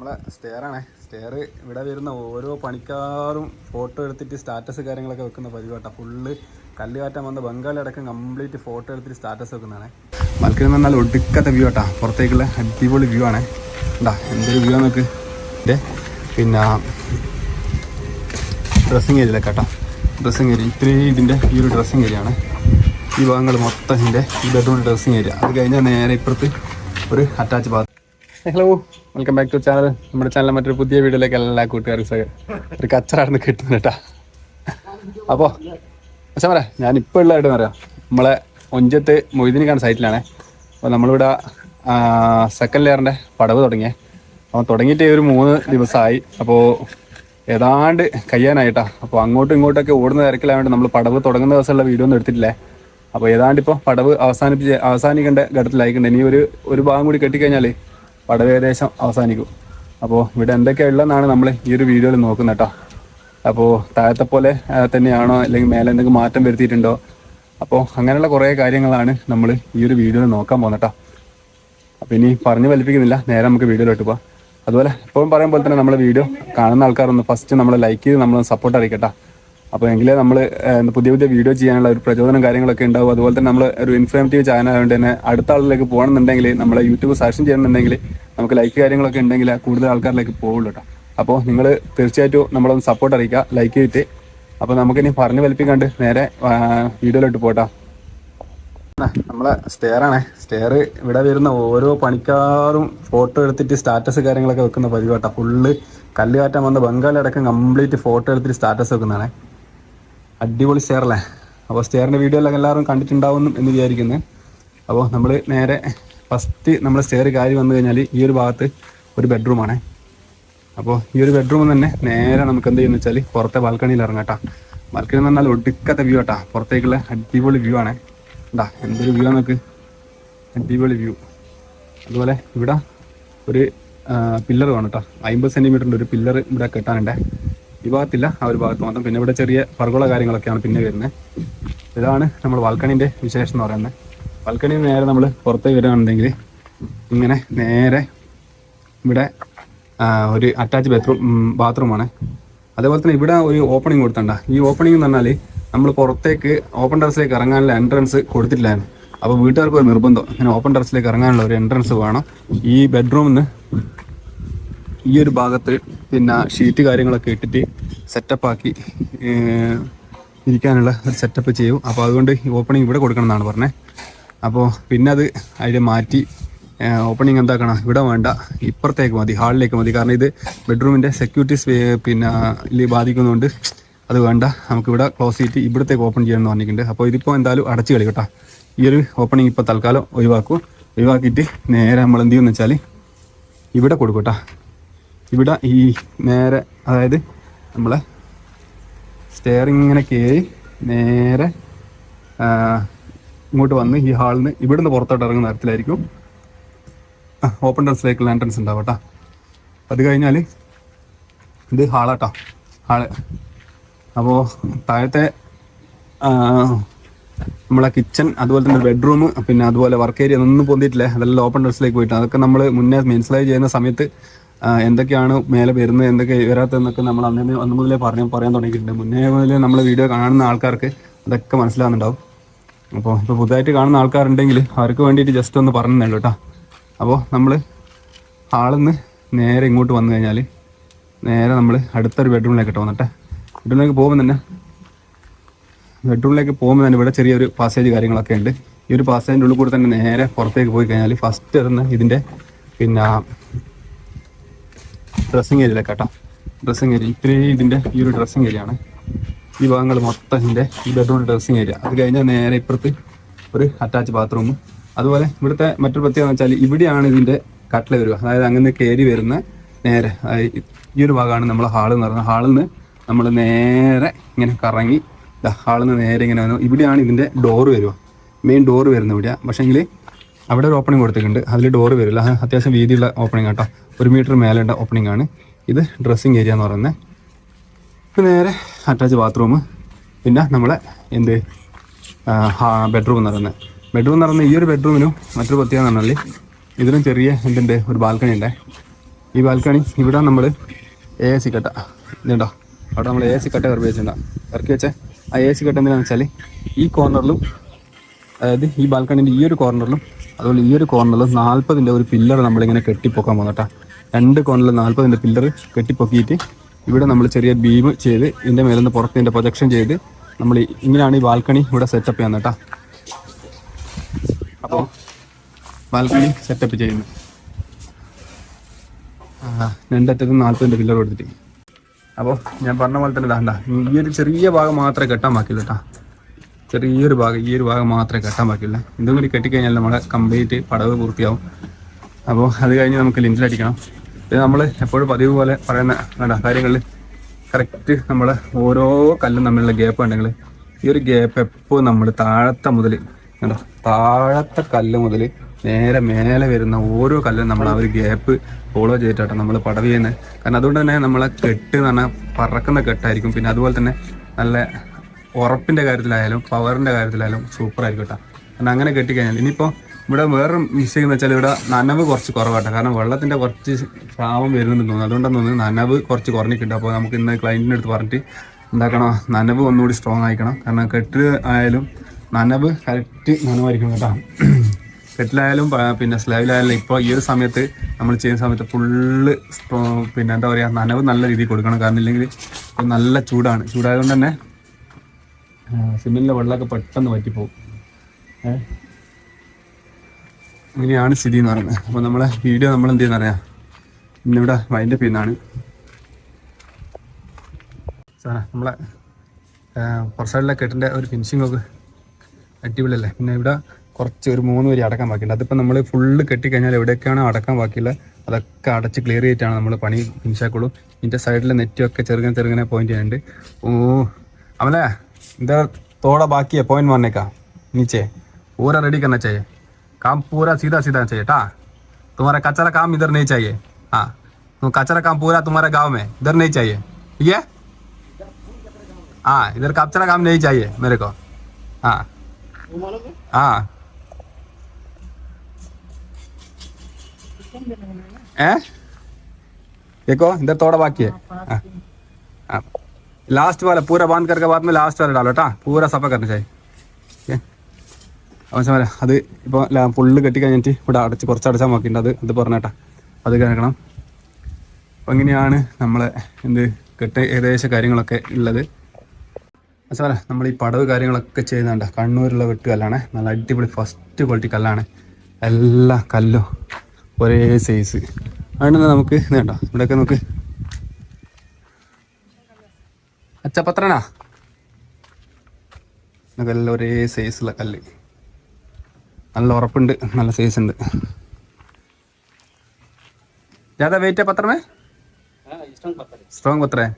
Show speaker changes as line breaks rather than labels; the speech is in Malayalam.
നമ്മളെ സ്റ്റെയറാണ് സ്റ്റെയർ ഇവിടെ വരുന്ന ഓരോ പണിക്കാരും ഫോട്ടോ എടുത്തിട്ട് സ്റ്റാറ്റസ് കാര്യങ്ങളൊക്കെ വെക്കുന്ന പരിപാട്ടാ. ഫുള്ള് കല്ലുകാറ്റം വന്ന ബംഗാളി അടക്കം കംപ്ലീറ്റ് ഫോട്ടോ എടുത്തിട്ട് സ്റ്റാറ്റസ് വെക്കുന്നതാണ്. മൽക്കരി എന്ന് പറഞ്ഞാൽ ഒടുക്കത്തെ വ്യൂ ആട്ടാ. പുറത്തേക്കുള്ള അടിപൊളി വ്യൂ ആണ്. ഉണ്ടാ എന്തൊരു വ്യൂ ആണ് നോക്ക് പിന്നെ ഡ്രസ്സിങ് ഏരിയ കേട്ടോ ഡ്രസ്സിങ് ഏരിയ ഇത്രയും ഇതിന്റെ ഈ ഒരു ഡ്രസ്സിങ് ഏരിയ ആണ്. ഈ ഭാഗങ്ങൾ മൊത്തം ഇതിന്റെ ഈ ബെഡ്റൂം ഡ്രസ്സിങ് ഏരിയ അത് കഴിഞ്ഞാൽ നേരെ ഇപ്പുറത്ത് ഒരു attach bath hello welcome back to channel നമ്മുടെ ചാനൽ മറ്റൊരു പുതിയ വീഡിയോയിലേക്ക് എല്ലാ കൂട്ടുകാർക്കും ഒരു കച്ചറായിരുന്നു കിട്ടുന്നത് കേട്ടാ. അപ്പോൾ പക്ഷേ പറയാം ഞാൻ ഇപ്പോൾ ഉള്ളതായിട്ട് പറയാം നമ്മളെ ഒഞ്ചത്ത് മൊയ്തീനി കാണുന്ന സൈറ്റിലാണ് അപ്പോൾ നമ്മളിവിടെ സെക്കൻഡ് ലെയറിന്റെ പടവ് തുടങ്ങിയേ. അപ്പോൾ തുടങ്ങിയിട്ട് ഒരു മൂന്ന് ദിവസമായി അപ്പോൾ ഏതാണ്ട് കഴിയാനായിട്ടാ. അപ്പോൾ അങ്ങോട്ടും ഇങ്ങോട്ടൊക്കെ ഓടുന്ന തിരക്കിലായതുകൊണ്ട് നമ്മൾ പടവ് തുടങ്ങുന്ന ദിവസമുള്ള വീഡിയോ ഒന്നും എടുത്തിട്ടില്ലേ? അപ്പോൾ ഏതാണ്ട് ഇപ്പോൾ പടവ് അവസാനിപ്പിച്ച് അവസാനിക്കേണ്ട ഘട്ടത്തിലായിക്കൊണ്ട് ഇനി ഒരു ഒരു ഭാഗം കൂടി കെട്ടിക്കഴിഞ്ഞാൽ പടവ് ഏകദേശം അവസാനിക്കും. അപ്പോൾ ഇവിടെ എന്തൊക്കെയാണ് ഉള്ളതെന്നാണ് നമ്മൾ ഈ ഒരു വീഡിയോയിൽ നോക്കുന്നത് കേട്ടോ. അപ്പോൾ താഴത്തെ പോലെ തന്നെയാണോ? അല്ലെങ്കിൽ മേലെ എന്തെങ്കിലും മാറ്റം വരുത്തിയിട്ടുണ്ടോ? അപ്പോൾ അങ്ങനെയുള്ള കുറേ കാര്യങ്ങളാണ് നമ്മൾ ഈ ഒരു വീഡിയോയിൽ നോക്കാൻ പോകുന്നത് കേട്ടോ. അപ്പോൾ ഇനി പറഞ്ഞു വലിപ്പിക്കുന്നില്ല നേരെ നമുക്ക് വീഡിയോയിലോട്ട് പോവാം. അതുപോലെ എപ്പോഴും പറയുമ്പോൾ തന്നെ നമ്മളെ വീഡിയോ കാണുന്ന ആൾക്കാരൊന്ന് ഫസ്റ്റ് നമ്മൾ ലൈക്ക് ചെയ്ത് നമ്മൾ സപ്പോർട്ട് അറിയിക്കട്ടെ. അപ്പോൾ എങ്കിലേ നമ്മൾ പുതിയ പുതിയ വീഡിയോ ചെയ്യാനുള്ള ഒരു പ്രചോദനം കാര്യങ്ങളൊക്കെ ഉണ്ടാവും. അതുപോലെ തന്നെ നമ്മൾ ഒരു ഇൻഫോർമേറ്റീവ് ചാനൽ ആയതുകൊണ്ട് തന്നെ അടുത്ത ആളിലേക്ക് പോകണമെന്നുണ്ടെങ്കിൽ നമ്മളെ യൂട്യൂബ് സെർച്ച് ചെയ്യണമെന്നുണ്ടെങ്കിൽ നമുക്ക് ലൈക്ക് കാര്യങ്ങളൊക്കെ ഉണ്ടെങ്കിൽ കൂടുതൽ ആൾക്കാരിലേക്ക് പോകുള്ളൂ കേട്ടോ അപ്പോൾ നിങ്ങൾ തീർച്ചയായിട്ടും നമ്മളൊന്ന് സപ്പോർട്ട് അറിയിക്കുക ലൈക്ക് ചെയ്തിട്ട്. അപ്പോൾ നമുക്കിനി പറഞ്ഞു വലിപ്പിക്കാണ്ട് നേരെ വീഡിയോയിലോട്ട് പോട്ടാ. നമ്മളെ സ്റ്റെയർ ആണ്. സ്റ്റെയർ ഇവിടെ വരുന്ന ഓരോ പണിക്കാരും ഫോട്ടോ എടുത്തിട്ട് സ്റ്റാറ്റസ് കാര്യങ്ങളൊക്കെ വെക്കുന്ന പതിവാട്ടാ ഫുള്ള് കല്ലുകാറ്റം വന്ന ബംഗാളിലടക്കം കംപ്ലീറ്റ് ഫോട്ടോ എടുത്തിട്ട് സ്റ്റാറ്റസ് വെക്കുന്നതാണ്. അടിപൊളി സ്റ്റെയർ അല്ലേ? അപ്പോൾ സ്റ്റെയറിന്റെ വീഡിയോ എല്ലാം എല്ലാവരും കണ്ടിട്ടുണ്ടാവും എന്ന് വിചാരിക്കുന്നത് അപ്പോൾ നമ്മൾ നേരെ ഫസ്റ്റ് നമ്മൾ സ്റ്റെയർ കയറി വന്നു കഴിഞ്ഞാൽ ഈ ഒരു ഭാഗത്ത് ഒരു ബെഡ്റൂമാണ് അപ്പോൾ ഈ ഒരു ബെഡ്റൂം തന്നെ നേരെ നമുക്ക് എന്ത് ചെയ്യുന്ന വെച്ചാൽ പുറത്തെ ബാൽക്കണിയിൽ ഇറങ്ങാട്ടാ ബാൽക്കണി എന്ന് പറഞ്ഞാൽ ഒടുക്കത്തെ വ്യൂ ആട്ടാ. പുറത്തേക്കുള്ള അടിപൊളി വ്യൂ ആണ്. ഉണ്ടാ എന്തൊരു വ്യൂ നോക്ക് അടിപൊളി വ്യൂ അതുപോലെ ഇവിടെ ഒരു പില്ലർ വേണം കേട്ടോ. അമ്പത് സെന്റിമീറ്ററിന്റെ ഒരു പില്ലർ ഇവിടെ കെട്ടാനുണ്ട്. ഈ ഭാഗത്തില്ല ആ ഒരു ഭാഗത്ത് മാത്രം. പിന്നെ ഇവിടെ ചെറിയ പർഗോള കാര്യങ്ങളൊക്കെയാണ് പിന്നെ വരുന്നത് ഇതാണ് നമ്മൾ വൽക്കണിന്റെ വിശേഷം എന്ന് പറയുന്നത്. വൽക്കണി നേരെ നമ്മൾ പുറത്തേക്ക് വരികയാണെന്നുണ്ടെങ്കിൽ ഇങ്ങനെ നേരെ ഇവിടെ ഒരു അറ്റാച്ച് ബാത്റൂം ബാത്റൂമാണ് അതേപോലെ തന്നെ ഇവിടെ ഒരു ഓപ്പണിംഗ് കൊടുത്തണ്ട ഈ ഓപ്പണിംഗ് എന്ന് പറഞ്ഞാൽ നമ്മൾ പുറത്തേക്ക് ഓപ്പൺ ടെറസിലേക്ക് ഇറങ്ങാനുള്ള എൻട്രൻസ് കൊടുത്തിട്ടില്ലായിരുന്നു. അപ്പോൾ വീട്ടുകാർക്ക് ഒരു നിർബന്ധം. ഇങ്ങനെ ഓപ്പൺ ടെറസിലേക്ക് ഇറങ്ങാനുള്ള ഒരു എൻട്രൻസ് വേണം. ഈ ബെഡ്റൂമിൽ നിന്ന് ഈ ഒരു ഭാഗത്ത് പിന്നെ ഷീറ്റ് കാര്യങ്ങളൊക്കെ ഇട്ടിട്ട് സെറ്റപ്പാക്കി ഇരിക്കാനുള്ള ഒരു സെറ്റപ്പ് ചെയ്യും അപ്പോൾ അതുകൊണ്ട് ഓപ്പണിംഗ് ഇവിടെ കൊടുക്കണം എന്നാണ് പറഞ്ഞത് അപ്പോൾ പിന്നെ അത് അതിൽ മാറ്റി ഓപ്പണിങ് എന്താക്കണം? ഇവിടെ വേണ്ട. ഇപ്പുറത്തേക്ക് മതി ഹാളിലേക്ക് മതി. കാരണം ഇത് ബെഡ്റൂമിന്റെ സെക്യൂരിറ്റി പിന്നെ ഇതിൽ ബാധിക്കുന്നതുകൊണ്ട് അത് വേണ്ട. നമുക്ക് ഇവിടെ ക്ലോസ് ചെയ്തിട്ട് ഇവിടത്തേക്ക് ഓപ്പൺ ചെയ്യണമെന്ന് പറഞ്ഞിട്ടുണ്ട്. അപ്പോൾ ഇതിപ്പോൾ എന്തായാലും അടച്ചു കളി കേട്ടോ. ഈ ഒരു ഓപ്പണിംഗ് ഇപ്പോൾ തൽക്കാലം ഒഴിവാക്കും. ഒഴിവാക്കിയിട്ട് നേരെ നമ്മൾ എന്ത് ചെയ്യുമെന്ന് വെച്ചാൽ ഇവിടെ കൊടുക്കും കേട്ടോ. ഇവിടെ ഈ നേരെ അതായത് നമ്മളെ സ്റ്റെയറിങ് ഇങ്ങനെ കയറി നേരെ ഇങ്ങോട്ട് വന്ന് ഈ ഹാളിൽ നിന്ന് ഇവിടുന്ന് പുറത്തോട്ട് ഇറങ്ങുന്ന തരത്തിലായിരിക്കും. ഓപ്പൺ ടെറസിലേക്കുള്ള എൻട്രൻസ് ഉണ്ടാവും കേട്ടോ. അത് കഴിഞ്ഞാൽ ഇത് ഹാളാട്ടോ ഹാൾ അപ്പോൾ താഴത്തെ നമ്മളെ കിച്ചൺ അതുപോലെ തന്നെ ബെഡ്റൂം പിന്നെ അതുപോലെ വർക്ക് ഏരിയ ഒന്നും പൊന്തിയിട്ടില്ലേ. അതെല്ലാം ഓപ്പൺ ഡ്രസ്സിലേക്ക് പോയിട്ട് അതൊക്കെ നമ്മൾ മുന്നേ മനസ്സിലായി ചെയ്യുന്ന സമയത്ത് എന്തൊക്കെയാണ് മേലെ വരുന്നത് എന്തൊക്കെ വരാത്തതെന്നൊക്കെ നമ്മൾ അന്നേ അന്ന് മുതലേ പറഞ്ഞു പറയാൻ തുടങ്ങിയിട്ടുണ്ട്. മുന്നേ മുതലേ നമ്മൾ വീഡിയോ കാണുന്ന ആൾക്കാർക്ക് അതൊക്കെ മനസ്സിലാകുന്നുണ്ടാവും അപ്പോൾ ഇപ്പോൾ പുതുതായിട്ട് കാണുന്ന ആൾക്കാരുണ്ടെങ്കിൽ അവർക്ക് വേണ്ടിയിട്ട് ജസ്റ്റ് ഒന്ന് പറഞ്ഞു തരുള്ളൂ കേട്ടോ. അപ്പോൾ നമ്മൾ ഹാളിൽ നിന്ന് നേരെ ഇങ്ങോട്ട് വന്നു കഴിഞ്ഞാൽ നേരെ നമ്മൾ അടുത്തൊരു ബെഡ്റൂമിലേക്ക് ഇട്ട് വന്നിട്ടെ. ബെഡ്റൂമിലേക്ക് പോകുമ്പോൾ തന്നെ ബെഡ്റൂമിലേക്ക് പോകുമ്പോൾ തന്നെ ഇവിടെ ചെറിയൊരു പാസേജ് കാര്യങ്ങളൊക്കെ ഉണ്ട്. ഈ ഒരു പാസേജിന്റെ ഉള്ളിൽ കൂടെ തന്നെ നേരെ പുറത്തേക്ക് പോയി കഴിഞ്ഞാൽ ഫസ്റ്റ് ഇടുന്ന ഇതിന്റെ പിന്നെ ഡ്രസ്സിങ് ഏരിയയിലെ കേട്ടോ ഡ്രസ്സിങ് ഏരിയ ഇത്രയും ഇതിന്റെ ഈ ഒരു ഡ്രസ്സിങ് ഏരിയ ആണ്. ഈ ഭാഗങ്ങൾ മൊത്തം ഇതിന്റെ ഈ ബെഡ്റൂം ഡ്രസ്സിങ് ഏരിയ അത് കഴിഞ്ഞാൽ നേരെ ഇപ്പുറത്ത് ഒരു അറ്റാച്ച് ബാത്റൂമും അതുപോലെ ഇവിടുത്തെ മറ്റൊരു പ്രത്യേകത എന്ന് വെച്ചാൽ ഇവിടെയാണ് ഇതിന്റെ കട്ടിൽ വരിക. അതായത് അങ്ങനെ കയറി വരുന്ന നേരെ. ഈ ഒരു ഭാഗമാണ് നമ്മൾ ഹാൾ എന്ന് പറയുന്നത്. ഹാളിൽ നിന്ന് നമ്മൾ നേരെ ഇങ്ങനെ കറങ്ങി ഹാളിൽ നിന്ന് നേരെ ഇങ്ങനെ വന്നു ഇവിടെയാണ് ഇതിന്റെ ഡോറ് വരിക. മെയിൻ ഡോറ് വരുന്നത് ഇവിടെയാണ് പക്ഷേങ്കിൽ അവിടെ ഒരു ഓപ്പണിംഗ് കൊടുത്തിട്ടുണ്ട്. അതിൽ ഡോറ് വരില്ല. അത് അത്യാവശ്യം വീതിയുള്ള ഓപ്പണിംഗ് കേട്ടോ ഒരു മീറ്റർ മേലേണ്ട ഓപ്പണിംഗ് ആണ്. ഇത് ഡ്രസ്സിങ് ഏരിയ എന്ന് പറയുന്നത്. ഇപ്പം നേരെ അറ്റാച്ച് ബാത്റൂം പിന്നെ നമ്മളെ എന്ത്? ബെഡ്റൂം എന്ന് പറയുന്നത്. ബെഡ്റൂം എന്ന് പറയുന്നത് ഈ ഒരു ബെഡ്റൂമിനും മറ്റൊരു പ്രത്യേകത പറഞ്ഞാൽ ഇതിനും ചെറിയ എന്തുണ്ട്? ഒരു ബാൽക്കണി ഉണ്ട്. ഈ ബാൽക്കണി ഇവിടെ നമ്മൾ എ സി കട്ട. ഇതുണ്ടോ അവിടെ നമ്മൾ എ സി കട്ട ഇറക്കി വെച്ചിട്ടുണ്ടാവും ഇറക്കി വെച്ച ആ എ സി കട്ട എന്തിനാണെന്ന് വെച്ചാൽ ഈ കോർണറിലും അതായത് ഈ ബാൽക്കണിന്റെ ഈ ഒരു കോർണറിലും അതുപോലെ ഈ ഒരു കോർണറിൽ നാൽപ്പതിന്റെ ഒരു പില്ലർ നമ്മളിങ്ങനെ കെട്ടിപ്പൊക്കാൻ പോകുന്നട്ടാ രണ്ട് കോർണറിൽ നാൽപ്പതിന്റെ പില്ലർ കെട്ടിപ്പൊക്കിയിട്ട് ഇവിടെ നമ്മൾ ചെറിയ ബീം ചെയ്ത് ഇതിന്റെ മേലെ നിന്ന് പുറത്ത് ഇതിന്റെ പ്രൊജക്ഷൻ ചെയ്ത് നമ്മൾ ഇങ്ങനെയാണ് ഈ ബാൽക്കണി ഇവിടെ സെറ്റപ്പ് ചെയ്യുന്നത് കേട്ടോ അപ്പോൾ ബാൽക്കണി സെറ്റപ്പ് ചെയ്യുന്നു രണ്ടറ്റത്തും നാൽപ്പതിന്റെ പില്ലർ കൊടുത്തിട്ട്. അപ്പോൾ ഞാൻ പറഞ്ഞ പോലെ തന്നെ ഇതാണ്ട ഈ ഒരു ചെറിയ ഭാഗം മാത്രമേ കെട്ടാൻ ബാക്കിയുള്ളൂ കേട്ടോ. ചെറിയൊരു ഭാഗം ഈ ഒരു ഭാഗം മാത്രമേ കെട്ടാൻ ബാക്കിയുള്ളൂ. ഇതും കൂടി കെട്ടിക്കഴിഞ്ഞാൽ നമ്മുടെ കംപ്ലീറ്റ് പടവ് പൂർത്തിയാവും. അപ്പോൾ അത് കഴിഞ്ഞ് നമുക്ക് ലിന്റിലടിക്കണം ഇത് നമ്മൾ എപ്പോഴും പതിവ് പോലെ പറയുന്ന വേണ്ട കാര്യങ്ങളിൽ കറക്റ്റ് നമ്മൾ ഓരോ കല്ലും തമ്മിലുള്ള ഗ്യാപ്പ് ഉണ്ടെങ്കിൽ ഈ ഒരു ഗ്യാപ്പ് എപ്പോൾ നമ്മൾ താഴത്തെ മുതൽ കേട്ടോ താഴത്തെ കല്ല് മുതൽ നേരെ മേലെ വരുന്ന ഓരോ കല്ലും നമ്മൾ ആ ഒരു ഗ്യാപ്പ് ഫോളോ ചെയ്തിട്ടാണ് നമ്മൾ പടവ് ചെയ്യുന്നത്. കാരണം അതുകൊണ്ട് തന്നെ നമ്മളെ കെട്ട് എന്ന് പറഞ്ഞാൽ പറക്കുന്ന കെട്ടായിരിക്കും. പിന്നെ അതുപോലെ തന്നെ നല്ല ഉറപ്പിന്റെ കാര്യത്തിലായാലും പവറിന്റെ കാര്യത്തിലായാലും സൂപ്പർ ആയിരിക്കും കേട്ടോ കാരണം അങ്ങനെ കെട്ടിക്കഴിഞ്ഞാൽ ഇനിയിപ്പോൾ ഇവിടെ വേറൊരു മിസ്റ്റേക്ക് എന്ന് വെച്ചാൽ ഇവിടെ നനവ് കുറച്ച് കുറവാട്ടോ കാരണം വെള്ളത്തിന്റെ കുറച്ച് ക്ഷാമം വരുന്നുണ്ട് തോന്നുന്നു. അതുകൊണ്ടാണ് തോന്നുന്നത് നനവ് കുറച്ച് കുറഞ്ഞിട്ടുണ്ട്. അപ്പോൾ നമുക്ക് ഇന്ന് ക്ലയന്റിന്റെ അടുത്ത് പറഞ്ഞിട്ട് എന്താക്കണോ? നനവ് ഒന്നുകൂടി സ്ട്രോങ് ആയിക്കണം കാരണം കെട്ട് ആയാലും നനവ് കറക്റ്റ് നനവായിരിക്കണം കേട്ടോ കെട്ടിലായാലും പിന്നെ സ്ലാബിലായാലും ഇപ്പോൾ ഈ ഒരു സമയത്ത് നമ്മൾ ചെയ്യുന്ന സമയത്ത് ഫുള്ള് പിന്നെ എന്താ പറയുക നനവ് നല്ല രീതിയിൽ കൊടുക്കണം. കാരണം ഇല്ലെങ്കിൽ നല്ല ചൂടാണ്. ചൂടായതുകൊണ്ട് തന്നെ സിമെന്റിലെ വെള്ളമൊക്കെ പെട്ടെന്ന് വറ്റിപ്പോവും. ഏഹ് അങ്ങനെയാണ് സ്ഥിതി എന്ന് പറയുന്നത്. അപ്പോൾ നമ്മളെ വീഡിയോ നമ്മൾ എന്ത് ചെയ്യുന്ന അറിയാം? ഇന്നിവിടെ വൈന്റെ പിന്നാണ്. സാറേ നമ്മളെ പുറസൈഡിലെ കെട്ടിന്റെ ഒരു ഫിനിഷിംഗ് ഒക്കെ അടിപൊളിയല്ലേ? പിന്നെ ഇവിടെ കുറച്ച് ഒരു മൂന്ന് വരി അടക്കാൻ ബാക്കിയുണ്ട്. അതിപ്പോൾ നമ്മൾ ഫുള്ള് കെട്ടിക്കഴിഞ്ഞാൽ എവിടെയൊക്കെയാണോ അടക്കാൻ ബാക്കിയുള്ളത് അതൊക്കെ അടച്ച് ക്ലിയർ ചെയ്തിട്ടാണ് നമ്മൾ പണി ഫിനിഷ് ആക്കുള്ളൂ. ഇതിന്റെ സൈഡിലെ നെറ്റൊക്കെ ചെറുങ്ങനെ ചെറുങ്ങനെ പോയിന്റ് ചെയ്യുന്നുണ്ട് ഓ അമലെ इधर थोड़ा बाकी है पॉइंट मारने का, नीचे। पूरा रेडी करना चाहिए। काम पूरा सीधा सीधा चाहिए, टा। तुम्हारा कचरा काम इधर नहीं चाहिए। हाँ। तो कचरा काम पूरा तुम्हारे गाँव में, इधर नहीं चाहिए। ठीक है? हाँ इधर कचरा काम नहीं चाहिए मेरे को। हाँ। हाँ? देखो, इधर थोड़ा बाकी है। हाँ। हाँ। लास्ट वाला पूरा बांध करके बाद में लास्ट वाला डालो टा पूरा सफा करना चाहिए ഓക്കെ അവൻ സമരം അത് ഇപ്പോൾ ഫുള്ള് കെട്ടി കഴിഞ്ഞിട്ട് ഇവിടെ അടച്ച് കുറച്ച് അടച്ചാൽ നോക്കിയിട്ടുണ്ട് അത് അത് പറഞ്ഞേട്ടാ അത് കേൾക്കണം അപ്പം ഇങ്ങനെയാണ് നമ്മളെ എന്ത് കെട്ട് ഏകദേശ കാര്യങ്ങളൊക്കെ ഉള്ളത് സാറേ നമ്മൾ ഈ പടവ് കാര്യങ്ങളൊക്കെ ചെയ്യുന്നുണ്ട് കണ്ണൂരുള്ള വെട്ട് കല്ലാണ് നല്ല അടിപൊളി ഫസ്റ്റ് ക്വാളിറ്റി കല്ലാണ് എല്ലാ കല്ലും ഒരേ സൈസ് അതുകൊണ്ട് തന്നെ നമുക്ക് ഇത് കണ്ടോ ഇവിടെയൊക്കെ നമുക്ക് അച്ചപത്രനാ ഇതെല്ലാം ഒരേ സൈസുള്ള കല്ല് നല്ല ഉറപ്പുണ്ട് നല്ല സൈസ് ഉണ്ട് ज़्यादा वेट है पत्थर में स्ट्रॉन्ग पत्थर है